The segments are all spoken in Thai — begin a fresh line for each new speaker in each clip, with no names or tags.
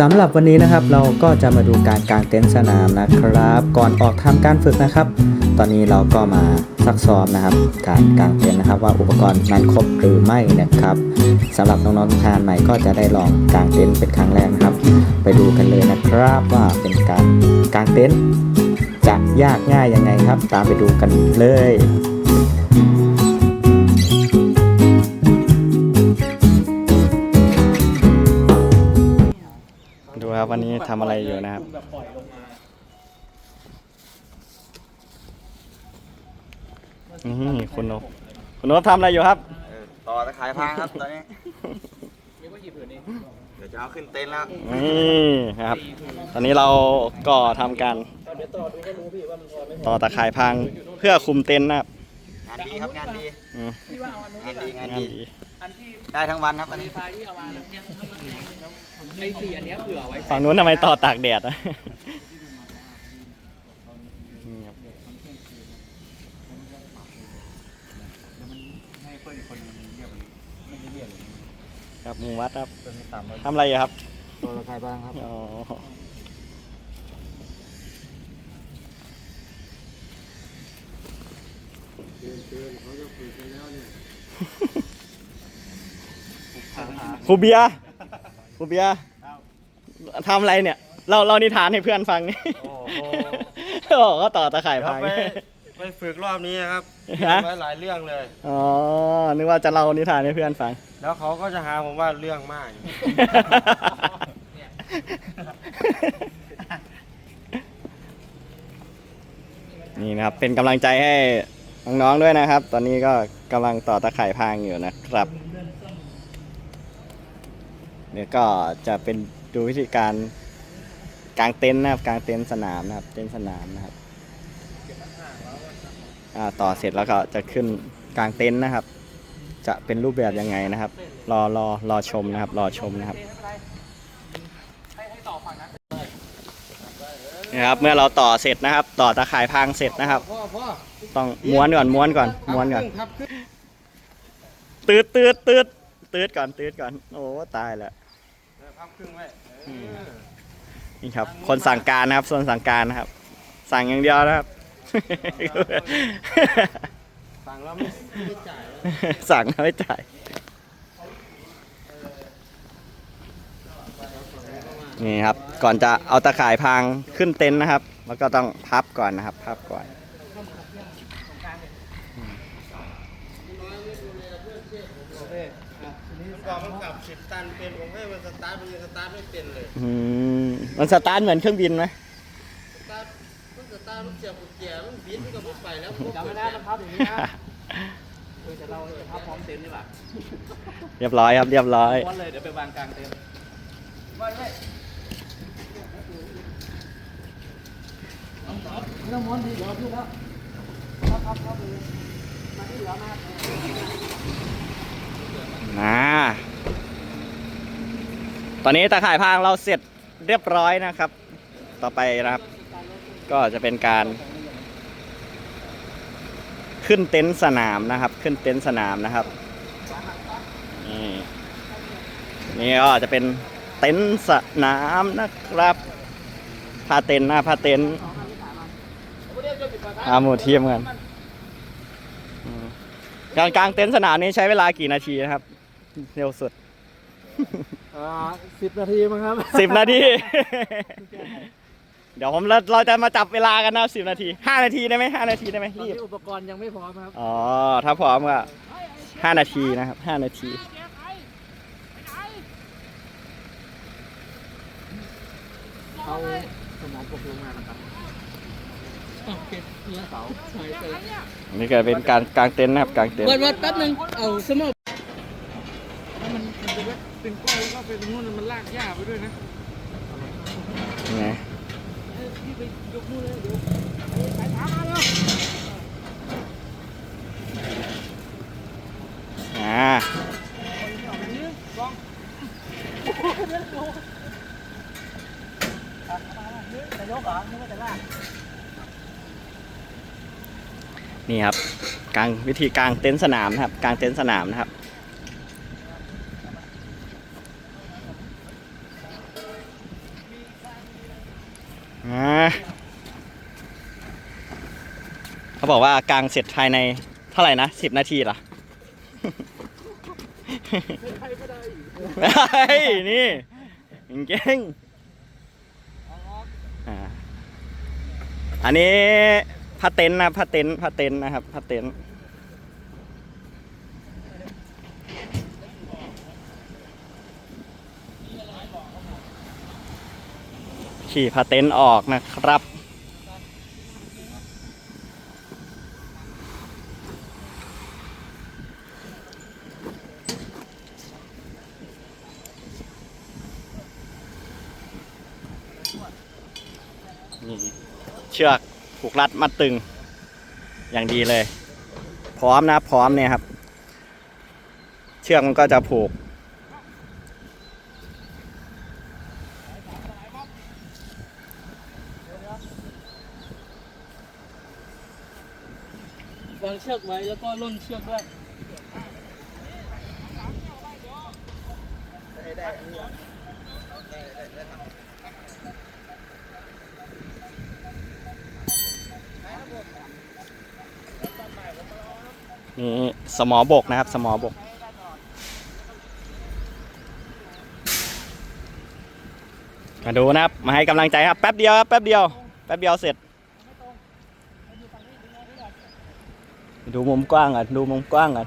สำหรับวันนี้นะครับเราก็จะมาดูการกางเต็นท์สนามนะครับ ก่อนออกทำการฝึกนะครับ ตอนนี้เราก็มาซักซ้อมนะครับ การกางเต็นท์นะครับ ว่าอุปกรณ์นั้นครบหรือไม่นะครับสำหรับน้องๆทานใหม่ก็จะได้ลองกางเต็นท์เป็นครั้งแรกนะครับ ไปดูกันเลยนะครับว่าเป็นการกางเต็นท์จะยากง่ายยังไงครับ ตามไปดูกันเลย ครับวันนี้ทำอะไรอยู่นะครับ นี่คุณนบคุณนบทำอะไรอยู่ครับ
เออต่อตะขายพังครับตอนนี้ เดี๋ยวจะเอาขึ้นเต็นท์แล้ว
นี่นะครับ ตอนนี้เราก็ทำการต่อตะข่ายพังเพื่อคุมเต็นท์นะครับ
งานดีครับงานดี
อืม
งานดีงาน
งาน
ดี
ดี
ได้ทั้งวันครับอันนี้
ไอ้สี่อันเนี้ยเผื่อไว้
ฝั่งนู้นทำไมต่อตากแดดอะนี่ครับครับหมูวัดครับทำอะไรอยู่ครับ
ต่อตะขายพังครับ
อ๋อครูเบียร์ครูเบียร์ ทำอะไรเนี่ย เราเรานิทานให้เพื่อนฟังนี่
โอ้โห
โอ้ก็ต่อตะข่ายพัง
ไปไปฝึกรอบนี้ครับ
ฮะ
ไว้หลายเรื่องเลย
อ๋อ นึกว่าจะเล่านิทานให้เพื่อนฟัง
แล้วเขาก็จะหาผมว่าเรื่องมาก
นี่นะครับ เป็นกำลังใจให้น้องๆด้วยนะครับ ตอนนี้ก็กำลังต่อตะข่ายพางอยู่นะครับ เดี๋ยวก็จะเป็น ดูวิธีการกางเต็นท์นะครับกางเต็นท์สนามนะครับ เต็นท์สนามนะครับอ่าต่อเสร็จแล้วก็จะขึ้นกางเต็นท์นะครับ จะเป็นรูปแบบยังไงนะครับ รอรอรอชมนะครับ รอชมนะครับนี่ครับเมื่อเราต่อเสร็จนะครับ ต่อตะข่ายพางเสร็จนะครับ ต้องม้วนก่อนม้วนก่อนม้วนก่อนตืดตืดตืดตืดก่อนตืดก่อน โอ้ตายแล้ว
พับครึ่งไว้
นี่ครับ คนสั่งการนะครับส่วนสั่งการนะครับ สั่งอย่างเดียวนะครับ
สั่งแล้วไม่ไม่จ่าย
สั่งแล้วไม่จ่ายนี่ครับ ก่อนจะเอาตะข่ายพางขึ้นเต็นท์นะครับ แล้วก็ต้องพับก่อนนะครับ พับก่อน
มับอกมันขับสิบตันเป็นผมให้มันสตาร์ทมันยังสตาร์ทไม่เป็นเลย
อืมมันสตาร์ทเหมือนเครื่องบินไหม
สตาร์ทมันสตาร์ทมันเสียบกุญแจมันบิดมันก็ไม่ไปแล้ว
จำไม่ได้มันพับอย่างนี้นะเออแต่เราจะพับพร้อมเต็นท์ดีกว่า
เรียบร้อยครับเรียบร้อย
ม้วนเลยเดี๋ยวไปวางกลางเต็นท์ไม่ต้องม้วนดีเดี๋ยวขึ้นแล้วพับพับพับเลยมาที่เหลือมา
นะ ตอนนี้ตะข่ายพางเราเสร็จเรียบร้อยนะครับ ต่อไปนะครับ ก็จะเป็นการ ขึ้นเต็นท์สนามนะครับ ขึ้นเต็นท์สนามนะครับนี่นี่ก็จะเป็นเต็นท์สนามนะครับผ้าเต็นท์นะผ้าเต็นท์อาหมูเทียมกันการกางเต็นท์สนามนี้ใช้เวลากี่นาทีนะครับ เร็วสุด
สิบนาทีมั้งครับ
สิบนาที เดี๋ยวผมเราเราจะมาจับเวลากันนะสิบนาทีห้านาทีได้ไหมห้านาทีได้ไหม
ตอน
รีบ
นี้อุปกรณ์ยังไม่พร้อมครับ
อ๋อ ถ้าพร้อมก็ห้านาทีนะครับห้านาที
เอาสมองปกลงมานะครับโอเคเนื้อเสาใช่เต็นท์
อันนี้ก็เป็นการกางเต็นท์นะครับกางเต็นท์
เปิดวัดแป๊บนึง เอาสมองถ้ามันมัน เป็นกล้วยแล้วก็เป็นนู่นมันลากหญ้าไปด้วยนะ
ไง
พี่ไปยกมือเลยเดี๋ยวสายตามมาแล้ว
อ่านี่ครับกางวิธีกางเต็นท์สนามนะครับกางเต็นท์สนามนะครับ เขา บอกว่ากางเสร็จภายในเท่าไหร่นะสิบนาทีเหรอเฮ้นี่เก่งอ่าอันนี้ผ้าเต็นนะผ้าเต็นผ้าเต็นนะครับผ้าเต็นขี่ผ้าเต็นออกนะครับ เชือกผูกรัดมัดตึง อย่างดีเลย พร้อมนะพร้อมเนี่ยครับ เชือกมันก็จะผูก
วางเชือกไว้แล้วก็ล่นเชือกด้วย
นี่ สมอบกนะครับ สมอบก มาดูนะครับ มาให้กำลังใจครับ แป๊บเดียวครับ แป๊บเดียว แป๊บเดียวเสร็จ ดูมุมกว้างอะดูมุมกว้างอะ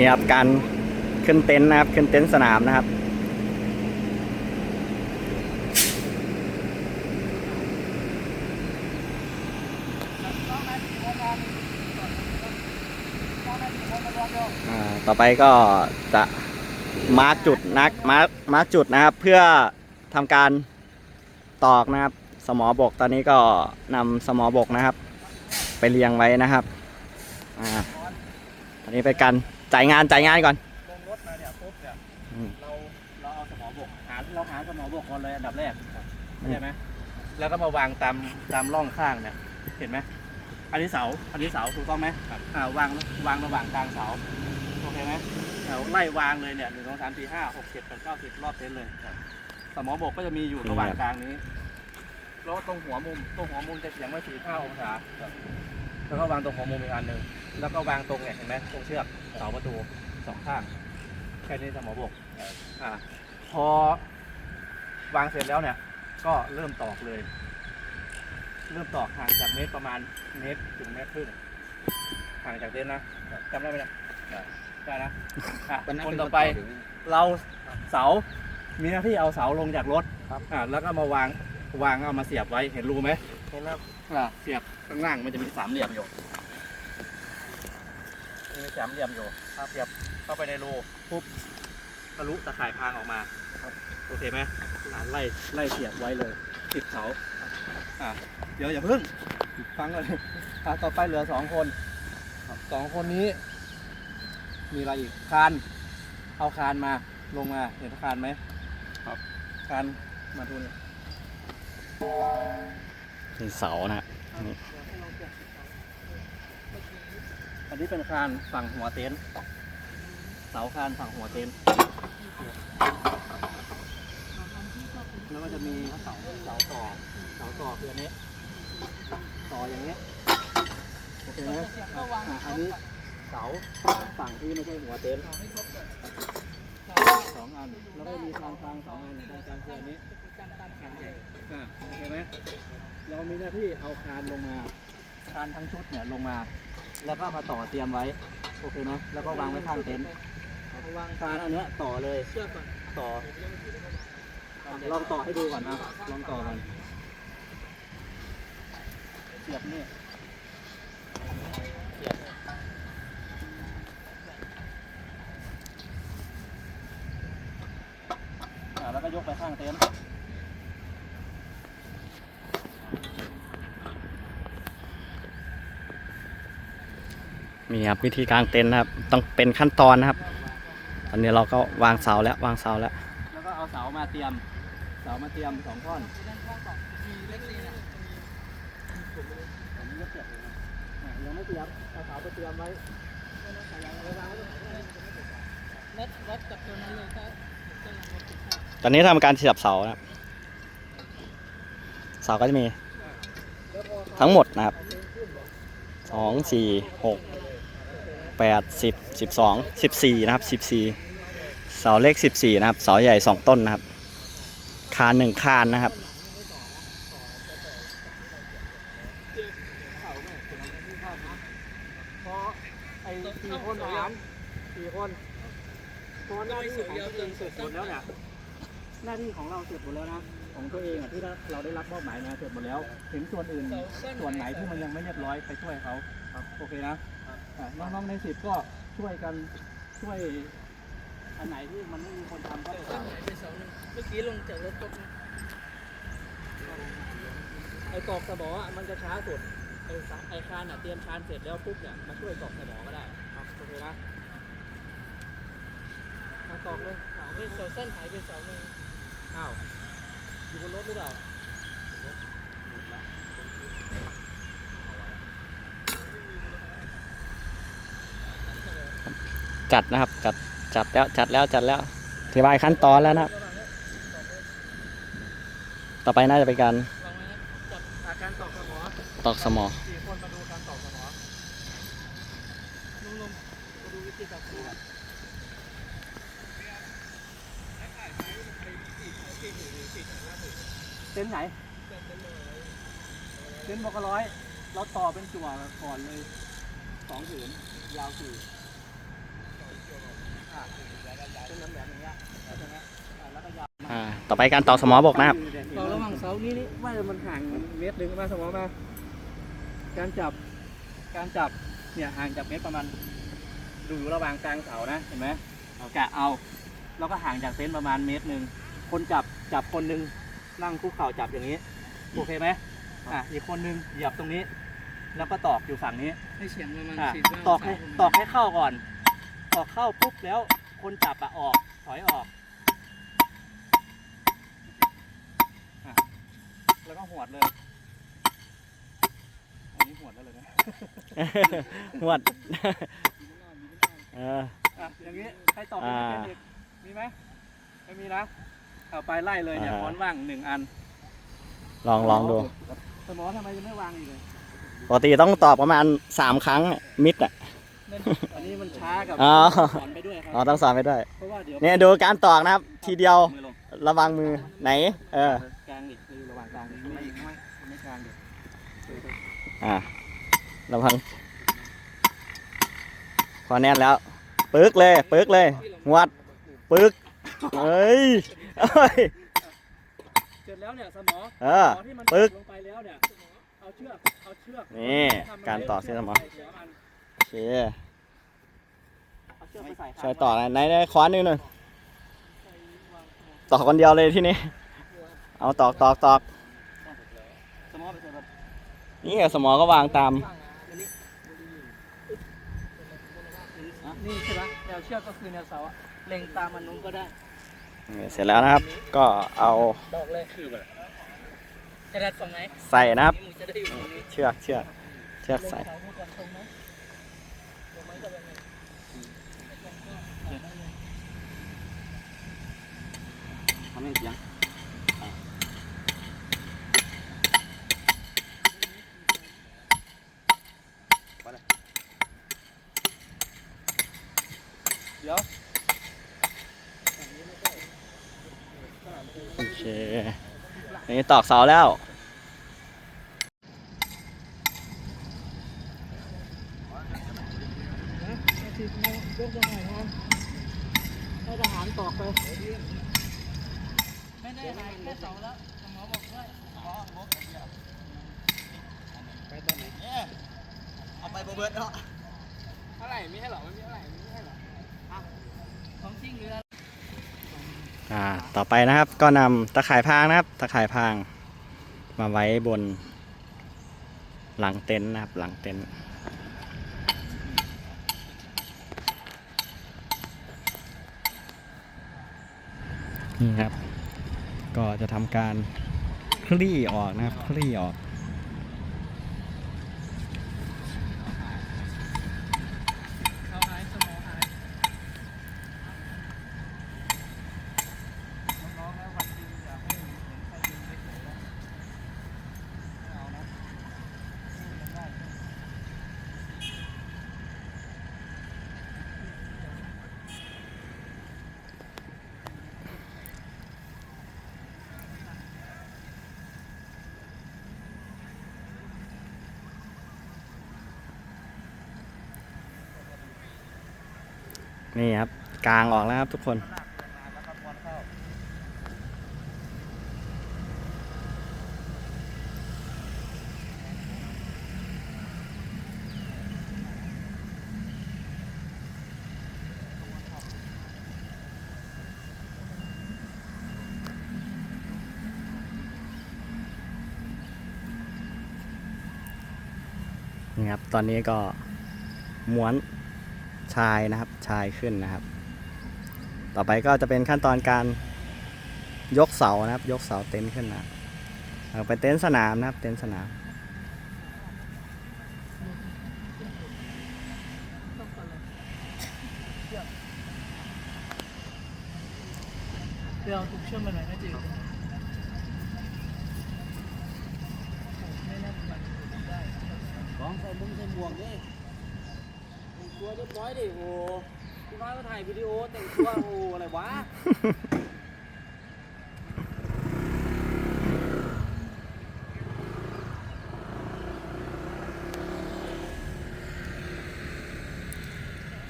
นี่ครับการขึ้นเต็นท์นะครับ ขึ้นเต็นท์สนามนะครับอ่าต่อไปก็จะมาร์กจุดนักมาร์กมาร์กจุดนะครับ เพื่อทำการตอกนะครับ สมอบกตอนนี้ก็นำสมอบกนะครับ ไปเรียงไว้นะครับอ่าตอนนี้ไปกัน จ่ายงานจ่ายงานก่อน
ลงรถมาเนี่ยปุ๊บเนี่ย
อืม
เราเราเอาสมอบกหาเราหาสมอบกก่อนเลยอันดับแรกเข้าใจไหมแล้วก็มาวางตามตามร่องข้างเนี่ยเห็นไหมอันนี้เสาอันนี้เสาถูกต้องไหมครับอ่าวางวางระหว่างกลางเสาโอเคไหมเอาไล่วางเลยเนี่ยหนึ่งสองสามสี่ห้าหกเจ็ดแปดเก้าสิบรอบเต็นท์เลยสมอบกก็จะมีอยู่ระหว่างกลางนี้แล้วตรงหัวมุมตรงหัวมุมจะเฉียงไว้สี่ห้าองศา แล้วก็วางตรงหัวมุมอีกอันหนึ่งแล้วก็วางตรงเนี่ยเห็นไหมตรงเชือกเสาประตูสองข้างแค่นี้สมอบกอ่าพอวางเสร็จแล้วเนี่ย ก็เริ่มตอกเลย เริ่มตอกห่างจากเมตรประมาณเมตรถึงเมตรครึ่งห่างจากเต็นท์นะจำได้ไหมเนี่ยได้นะอะคนต่อไปเราเสา มีหน้าที่เอาเสาลงจากรถอ่าแล้วก็มาวางวางเอามาเสียบไว้เห็นรูไหม
เห็นแล้ว
อ่าเสียบข้างล่างมันจะมีสามเหลี่ยมอยู่มีสามเหลี่ยมอยู่ถ้าเสียบเข้าไปในรูปุ๊บทะลุตะข่ายพรางออกมาโอเคไหมอ่าไล่ไล่เสียบไว้เลยติดเสาอ่าเดี๋ยวอย่าเพิ่งฟังก่อนอ่าต่อไปเหลือสองคนสองคนนี้ มีอะไรอีกคานเอาคานมาลงมาเห็นคานไหมครับคานมาดูนี่
นี่เสานะครับ
อันนี้เป็นคานฝั่งหัวเต็นท์เสาคานฝั่งหัวเต็นท์แล้วก็จะมีเสาเสาต่อเสาต่อคืออันนี้ต่ออย่างเงี้โอเคไหมอะอันนี้เสาฝั่งที่ไม่ใช่หัวเต็นท์สองอันแล้วก็มีคานทางสองอันคานกลางคืออันนี้อ่โอเคไหม เรามีหน้าที่เอาคานลงมา คานทั้งชุดเนี่ยลงมา แล้วก็มาต่อเตรียมไว้ โอเคไหมแล้วก็วางไว้ข้างเต็นท์วางคานอันเนี้ยต่อเลยเชือกต่อ ลองต่อให้ดูก่อนนะ ลองต่อก่อน เสียบนี่เสียบอะแล้วก็ยกไปข้างเต็นท์
มีครับวิธีกางเต็นท์นะครับ ต้องเป็นขั้นตอนนะครับ ตอนนี้เราก็วางเสาแล้ววางเสาแล้ว
แล้วก็เอาเสามาเตรียม เสามาเตรียมสองท่อนยังไม่เตรียมเอาเสาไปเตรียมไว้
ตอนนี้ทำการเสียบเสานะครับ เสาก็จะมี ทั้งหมดนะครับสองสี่หก แปดสิบสิบสองสิบสี่นะครับสิบสี่เสาเล็กสิบสี่นะครับ เสาใหญ่สองต้นนะครับ คานหนึ่งคานนะครับ
พอไอ้สี่คนหารสี่คนพอหน้าที่ของตัวเองเสร็จหมดแล้วเนี่ยหน้าที่ของเราเสร็จหมดแล้วนะ ของตัวเองอะที่เราได้รับมอบหมายมาเสร็จหมดแล้ว ถึงส่วนอื่นส่วนไหนที่มันยังไม่เรียบร้อยไปช่วยเขาครับโอเคนะ น้องๆในสิบก็ช่วยกันช่วยอันไหนที่มันไม่มีคนทำก็ทำ
เมื่อกี้ลงจากรถตก
ไอ้กรอกสมออะมันจะช้าสุดไอ้ไอ้คานอะเตรียมคานเสร็จแล้วปุ๊บเนี่ยมาช่วยกรอกสมอก็ได้ครับโอเคนะมากรอกเลย
เสาเป็นเส้นหายไปเสาหนึ่ง
อ้าวอยู่บนรถหรือเปล่า
จัดนะครับจัดจัดแล้วจัดแล้วจัดแล้วอธิบายขั้นตอนแล้วนะครับ ต่อไปน่าจะเป็นการ
วางไว้นะจับ
อาการตอกสมอ
ตอกสมอ
สี่คนมาดูการตอกสมอ
ลุงลงมาดูวิธีตอกสมอ
เต็นไหนเต็นบอกร้อย เราต่อเป็นจั่วก่อนเลยสองผืนยาวสี่ อะเป็นแหลมๆอย่างเงี้ยแล้วตรงเนี้ยอะแล้วก็ยาว
อ่าต่อไปการตอกสมอบกนะครับ
ต่อระหว่างเสานี่นี่
ว่ามันห่างเมตรหนึ่งมาสมองมา การจับ การจับเนี่ยห่างจากเมตรประมาณดูอยู่ระหว่างกลางเสานะเห็นไหมเอากะเอาแล้วก็ห่างจากเต็นท์ประมาณเมตรหนึ่งคนจับจับคนหนึ่งนั่งคุกเข่าจับอย่างนี้โอเคไหมอะอีกคนหนึ่งเหยียบตรงนี้ แล้วก็ตอกอยู่ฝั่งนี้
ให้เฉียงประมาณ
อะ
สี่
ตอกให้ตอกให้เข้าก่อนต อกเข้าปุ๊บแล้วคนจับอะออกถอยออกอะแล้วก็หวดเลย อันนี้หวดแล้วเลยนะ
หวดเออ
อะอย่างนี้ใครตอบเป็น
อ่า
เป็นอีกมีไหมไม่มีนะเอาไปไล่เลยเนี่ย
อ่า
ค้อนว่างหนึ่งอัน
ลองลองดู
สมอทำไมยังไม่วางอีกเลย
ปกติต้องตอกประมาณสามครั้งอะมิดอะ
อันนี้มันช้ากับ
อ๋อ
สอนไปด้วยครั
เราต้องสอนไปด้วย
เพราะว่าเดี๋ยว
เนี่ยดูการตอกนะครับ ทีเดียว
มือลง
ระวังมือไหน เออ
กลางอีกคือระหว่างกลางไม่อีกไม่ไม่กลางเดี๋ยว
อ่าระวังพอแน่นแล้ว ปึ๊กเลย ปึ๊กเลยหวัดปึ๊กเฮ้ยเอ้ย
เสร็จแล้วเนี่ยสมอ
เออ
สมอที่มัน
ปึ๊ก
ลงไปแล้วเนี่ยเอาเชือกเอาเชือก
นี่ การต่อเส้นสมอ
ใส่หัวมัน
โอ เค
เอาเชือกไปใส่
ช่วยต่อหน่อยไหนไหนขวานหนึ่งหน่อยต่อคนเดียวเลยที่นี่ เอาตอกตอกตอก
สมอไปใส่แบบ
นี่ไงสมอก็วางตาม
นี่ใช่ไหมแนวเชือกก็คือแนวเสาอะเล็งตามมันนู้นก็ได้
เสร็จแล้วนะครับ ก็เอา
บอกเลยคือแบบจะดัดฝั่งไหน
ใส่นะครับ
นี่มึงจะได้อยู่ตรงนี้
เชือกเชือกเชือกใส่
เสาพูดก่อนตรงไห
ทำให้เสียงเดี๋ยว
โอเคนี่ตอกเสาแล้ว
สิบโมงยกตัวหน่อยนะให้ทหารตอกไปไม่ได้หายแค่เสาแล้วหมอบอกด้วย
เอาไปบ่เบิดเนาะ
เท่าไหร่ไม่ให้หรอไม่มีเท่าไหร่ไม่ให้หรออะของจริงเรือ
อ่าต่อไปนะครับก็นำตะข่ายพางนะครับ ตะข่ายพาง มาไว้บน หลังเต็นท์นะครับ หลังเต็นท์ นี่ครับ ก็จะทำการคลี่ออกนะครับ คลี่ออก
เอาหายสมองหายน้องๆแล้ววันจริงอยากให้เห็นใครดึงเฉยๆแล้วไม่เอานะนี่มันได้
นี่ครับ กลางออกแล้วครับทุกคน
นเข้า
นี่ครับ ตอนนี้ก็ม้วน ชายนะครับชายขึ้นนะครับ ต่อไปก็จะเป็นขั้นตอนการยกเสานะครับ ยกเสาเต็นท์ขึ้นนะเอาไปเต็นท์สนามนะครับ เต็นท์สนาม
เดี๋ยวถูกเชื่อมมาหน่อยนะจีไม่น่าจะมันได้
ของใส่มุ้งใส่หมวกดิ ตัวเรียบร้อยดิโอ้พี่ฟ้าก็ถ่ายวิดีโอแต่งตัวโอ้อะไรวะ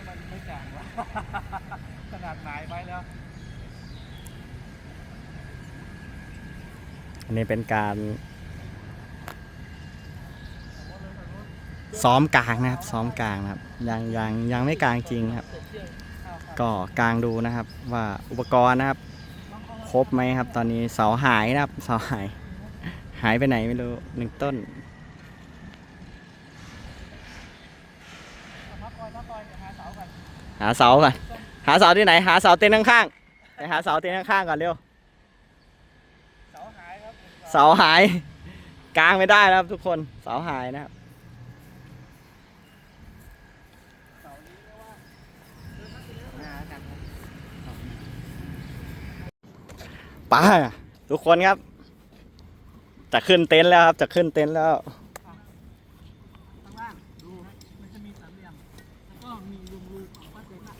มันไม่กลางวะขนาดไหนไปแล้ว
อันนี้เป็นการ ซ้อมกลางนะครับ ซ้อมกลางนะครับ ยังยังยังไม่กลางจริงครับ
ก็
กลางดูนะครับ ว่าอุปกรณ์นะครับ ครบไหมครับ ตอนนี้เสาหายนะครับ เสาหาย หายไปไหนไม่รู้หนึ่งต้น
หาเสาก่อน
หาเสาก่อนหาเสาที่ไหน หาเสาเต็นท์ข้างๆไปหาเสาเต็นท์ข้างๆก่อนเร็ว
เสาหายครับ
เสาหาย กลางไม่ได้นะครับทุกคนเสาหายนะครับ
เสานี้ก็ว่า
ไป้าทุกคนครับ จะขึ้นเต็นท์แล้วครับ จะขึ้นเต็นท์แล้ว
ข้างล่างดูนะมันจะมีสามเหลี่ยมแล้วก็มีรูรูของป้าเต็นท์อะ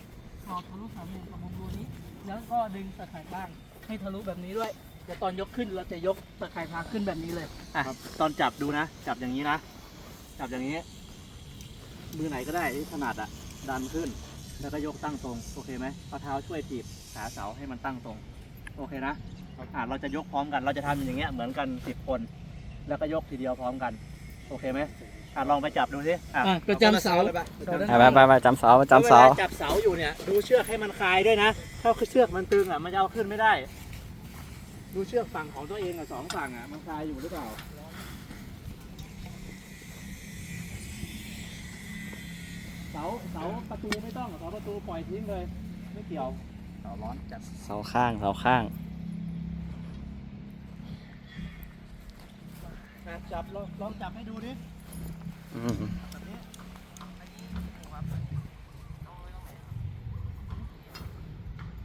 สอบทะลุสามเหลี่ยมกับมุมรูนี้ แล้วก็ดึงตะข่ายข้างให้ทะลุแบบนี้ด้วยเดี๋ยวตอนยกขึ้นเราจะยกตะข่ายพางขึ้นแบบนี้เลย
อะตอนจับดูนะ จับอย่างนี้นะ จับอย่างนี้ มือไหนก็ได้ที่ถนัดอะดันขึ้น แล้วก็ยกตั้งตรง โอเคไหมเอาเท้าช่วยถีบขาเสาให้มันตั้งตรง โอเคนะอะเราจะยกพร้อมกันเราจะทำอย่างเงี้ยเหมือนกันสิบคน แล้วก็ยกทีเดียวพร้อมกัน โอเคไหมอะลองไปจับดูสิอะ
อะประจำเสา
เลยปะ
เสาด้าน
ไปไปไปจำเสาจำเสา
วลจับเสาอยู่เนี่ย ดูเชือกให้มันคลายด้วยนะถ้าเชือกมันตึงอะมันจะเอาขึ้นไม่ได้ ดูเชือกฝั่งของตัวเองอะสองฝั่งอะมันคลายอยู่หรือเปล่าเสาเสาประตูไม่ต้องเสาประตูปล่อยทิ้งเลย ไม่เกี่ยว เสาร้อนจัด
เสาข้างเสาข้าง
อะจับลองลองจับให้ดูดิ
อืม
แบบนี้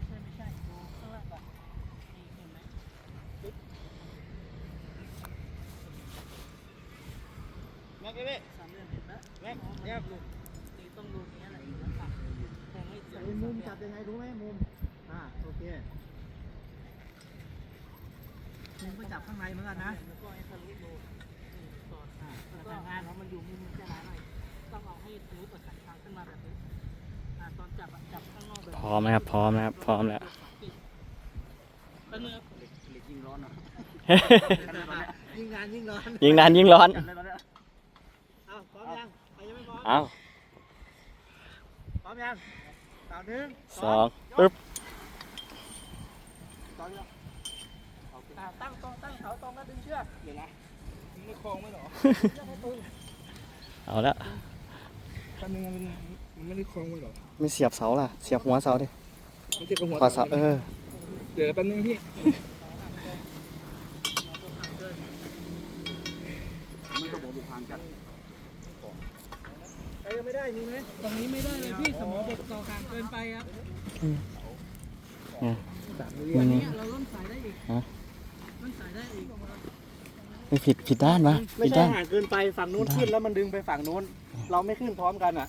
ใช่ไม่ใช่ดูข้างล่างก่อนนี่เห็นไหม
แม็กซ์พี่
สามเหลี่ยมเห็นไหม
แม็กซ์
อ๋อมัน
เนี่ย
รูนี่ต้องรูนี้อะไรอีกแล้วค่ะแทงให้เสร็จ
มุมจับยังไงรู้ไหมมุม อ่าโอเค
มุมก็จับข้างในเหมือนกันนะแล้วก็ให้ทะลุรูนี่สอดอ่าแล้วก็งานเพราะมันอยู่มุมมันจะหนาหน่อยต้องเอาให้ทะลุกับขันทางขึ้นมาแบบนี้อ่าตอนจับอะจับข้าง นอกแบบ
พร้อมนะครับ พร้อมนะครับ พร้อมแล้ว
ก็เนื้อ
เหล็กเหล็กยิ่งร้อนอะยิ่งนานยิ่งร้อน
ยิงนานยิงร้อน
จับเลยตอนเนี้ยเอาพร้อมยังใครยังไม่พร้อม
เอา
พร้อมยังสามหนึ่ง
สองปึ๊บ
สองยก
อ่าตั้งตรงตั้งเสาตรงแล้วดึงเชือก
เดี๋ยวนะมึงไม่คลองไม่หรอ
เชือกให้ตึง
เอาละ
ตอนนึงมันมัน ไม่ได้คลองไม่หรอ
ไม่เสียบเสาล่ะ เสียบหัวเสาดิ
ไม่ใช่กระหัว
ขอเสาเออ
เดี๋ยวแป๊บนึงพี่
ไปไม่ได้มีไหมตรงนี้ไม่ได้เลยพี่สมองบกต่อห่างเกินไปครับ
มั
อั
น
นนี้เราล่นสายได้อีก
ฮะ
ล่นสายได้อีก
ไม่ผิดผิดด้านวะ
ไม่
ผิด
ใช่
ด้าน
ห่างเกินไปฝั่งนู้นขึ้นแล้วมันดึงไปฝั่งนู้น เราไม่ขึ้นพร้อมกันอะ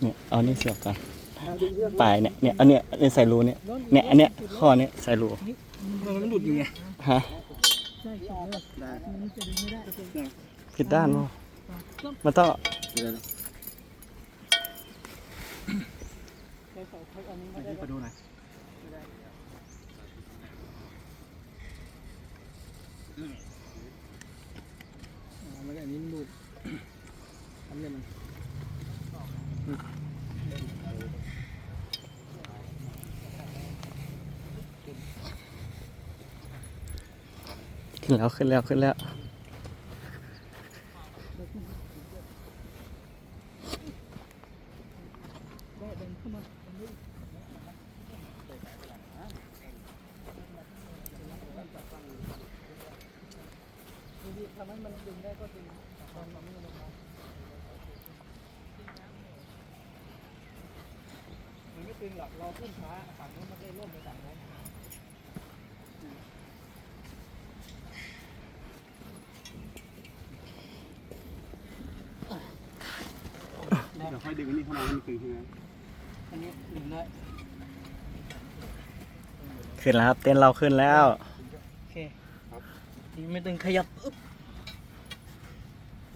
เนี่ยเอานี่เสียบก่อนปลายเนี่ยเนี่ยอันเนี้ยอันนี้ใส่รูเนี่ยเนี่ยอันเนี้ยข้อเนี้ยใส่รู
มันหลุดอยู่ไง
ฮะ
ใช่ใช่เลยมันจะดึงไม่ได้
ผิดด้านวะมันต้อง
ใช้สายพักอันนี้ไม่ได้
ไปดูหน่อย
มันอันนี้ลู กอันนี้มัน
ขึ้นแล้วขึ้นแล้วขึ้นแล้ว
ทำให้มันดึงได้ก็ดึงตอนมันไม่ลงมา
มันไม่ ตึงหรอกเราขึ้นช้าฝั่งนู้นมันได้ร่มไปฝั่งนู้น
เดี๋ยวค่อยดึงนี่เข้ามาให้มันตึงใช่ไหม
อันนี้ดึงได้
ขึ้นแล้วครับ เต้นเราขึ้นแล้ว
โอเคนี่ไม่ตึงขยับอึ๊บ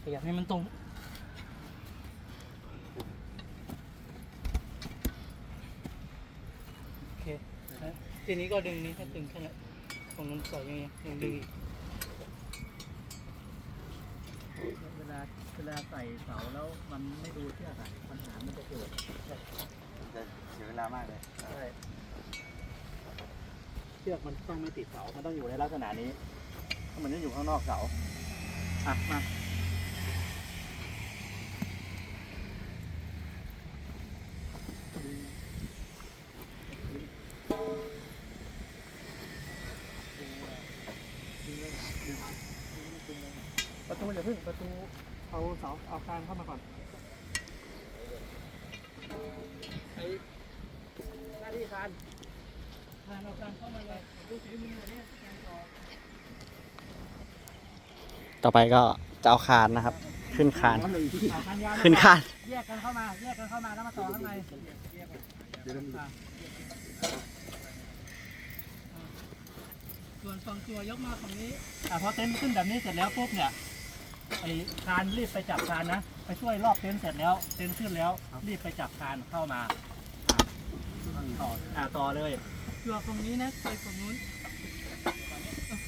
ขยับให้มันตรง โอเคแล้ว ทีนี้ก็ดึงนี้ให้ตึงแค่นั้นตรงนั้นสอยยังไงยังดึงอีก
เวลาเวลาใส่เสาแล้วมันไม่ดูเชือกอะปัญหามันจะเกิด
จะเสียเวลามากเลย
ใช่เชือกมันต้องไม่ติดเสา มันต้องอยู่ในลักษณะนี้ถ้ามันจะอยู่ข้างนอกเสาอะมา เอาเสาเอาคานเข้ามาก่อนไอ้หน้าที่คาน
ทางเราการเข้ามาเลยดูฝีมือเนี่ยการต่อ
ต่อไปก็จะเอาคานนะครับ ขึ้นคาน
อะทางยาว
ขึ้นคาน
แยกกันเข้ามา แยกกันเข้ามาแล้วมาต่อข้างในอะส่วนฝั่งตัวยกมาฝั่งนี้
อะพอเต็นท์ขึ้นแบบนี้เสร็จแล้วปุ๊บเนี่ย ไอ้คานรีบไปจับคานนะไปช่วยรอบเต็นท์เสร็จแล้วเต็นท์ขึ้นแล้วรีบไปจับคานเข้ามาอะต่ออะต่อเลย
ตัวฝั่งนี้นะไปฝั่งนู้นเอ้า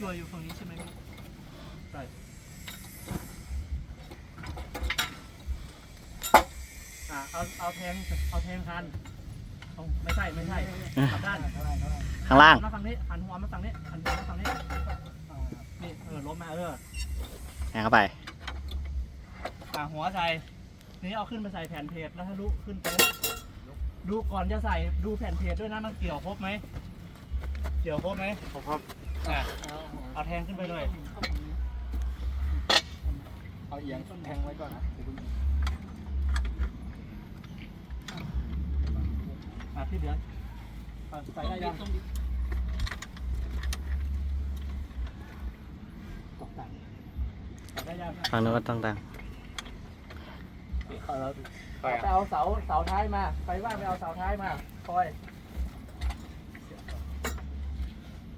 ตัวอยู่ฝั่งนี้ใช่ไหมพี่
อะเอาเอาแทงเอาแทงคานเอาไม่ใช่ไม่ใช่กลับด้าน
ข้างล่าง
มาฝั่งนี้หันหัวมาฝั่งนี้หันหัวมาฝั่งนี้นี่เออล้มมาเออ
แทงเข้าไป
อะหัวใส่นี่เอาขึ้นมาใส่แผ่นเพจแล้วทะลุขึ้นเต็นท์ดูก่อนจะใส่ดูแผ่นเพจด้วยนะมันเกี่ยวครบไหมเกี่ยวครบไหม
ครับ
อะเอาแทงขึ้นไปเลย
เอาเอียงแทงไว้ก่อนนะ
อะที่เหลืออะใส่ได้ยัง
ต้องดิ
ตกแต่งใส่ได้ยัง
ฝั่งนู้นก็ต้องดัง
เออไปเอาเสาเสาท้ายมา ไปว่าไปเอาเสาท้ายมาคอย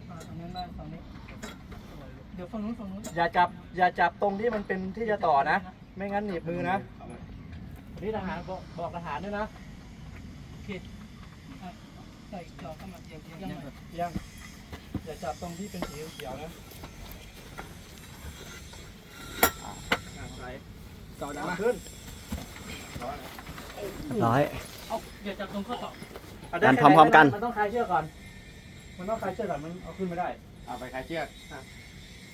อ่าตรงนั้นได้ฝั่งนี้เดี๋ยวฝั่งนู้นฝั่งนู้น
อย่าจับ อย่าจับตรงที่มันเป็นที่จะต่อนะ ไม่งั้นหนีบมือนะนี่ทหารบอกบอกทหารด้วยนะ
ใส่จอเข้ามาเกี่ยวเกี่ยว
ยัง
ยังไง
ยังอย่าจับตรงที่เป็นสีเขียวนะอะใส่ ต่อดังขึ้น
ร้อย
เอาเดี๋ยวจับตรงข้อต่อ
เา
ดัน
ได้
พร้อมๆกัน
มันต้องคลายเชือกก่อน มันต้องคลายเชือกก่อน มันเอาขึ้นไม่ได้
เอาไปคลายเชือก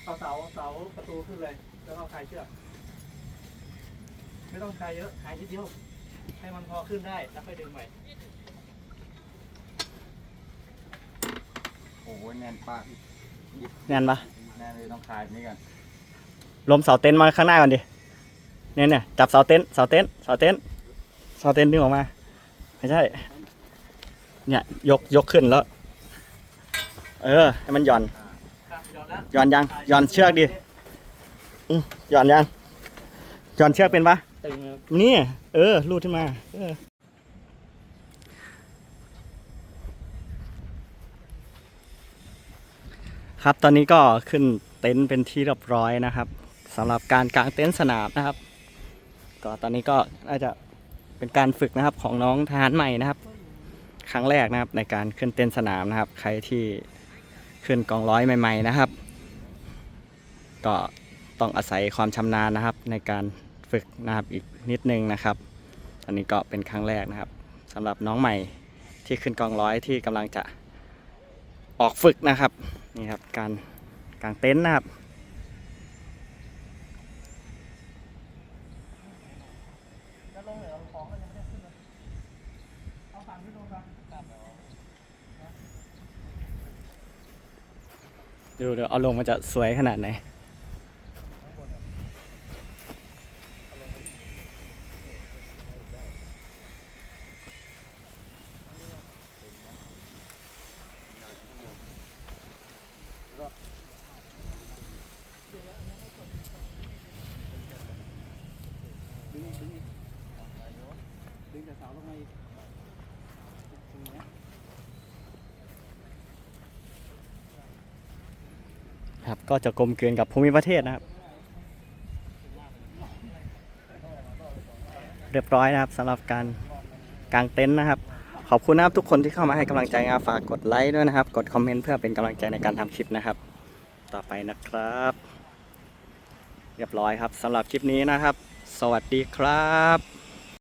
เอาเสาเสาประตูขึ้นเลย แล้วก็คลายเชือก ไม่ต้องคลายเยอะคลายทีเดียว ให้มันพอขึ้นได้ แล้วค่อยดึงใหม่
โอ้โหแน่นป้า
แน่นปะ
แน่นเลยต้องคลายนี่กัน
ลมเสาเต็นท์มาข้างหน้าก่อนดิ เนี่ยเนี่ยจับเสาเต็นท์เสาเต็นท์เสาเต็นท์เสาเต็นท์ดึงออกมา ไม่ใช่ เนี่ยยกยกขึ้นแล้ว เออ ให้มันหย่อน
ครับยอมแล้ว
หย่อนยังหย่อนเชือกดิอืมหย่อนยังหย่อนเชือกเป็นปะ
ตึงครับ
นี่ เออรูดขึ้นมาเออครับตอนนี้ก็ขึ้นเต็นท์เป็นที่เรียบร้อยนะครับสำหรับการกางเต็นท์สนามนะครับ ก็ตอนนี้ก็น่าจะเป็นการฝึกนะครับของน้องทหารใหม่นะครับ ครั้งแรกนะครับในการขึ้นเต็นสนามนะครับ ใครที่ขึ้นกองร้อยใหม่ ๆนะครับ ก็ต้องอาศัยความชำนาญนะครับ ในการฝึกนะครับอีกนิดนึงนะครับอันนี้ก็เป็นครั้งแรกนะครับสำหรับน้องใหม่ที่ขึ้นกองร้อยที่กำลังจะออกฝึกนะครับนี่ครับการกางเต็นท์นะครับ
แล้วลงเหลือของก็ยังไม่ได้ขึ้นเลยเอาฝั่งที่ลงครับ
ดูเดี๋ยวเอาลงมันจะสวยขนาดไหน
ดึงอีกดึงอีกดึงจากเสาลงมาอีกตรงเนี้ย
ครับ ก็จะกลมเกลืนกับภูมิประเทศนะครับ เรียบร้อยนะครับสำหรับการกางเต็นท์นะครับ ขอบคุณนะครับทุกคนที่เข้ามาให้กำลังใจนะครับฝากกดไลค์ด้วยนะครับ กดคอมเมนต์เพื่อเป็นกำลังใจในการทำคลิปนะครับ ต่อไปนะครับ เรียบร้อยครับสำหรับคลิปนี้นะครับ สวัสดีครับ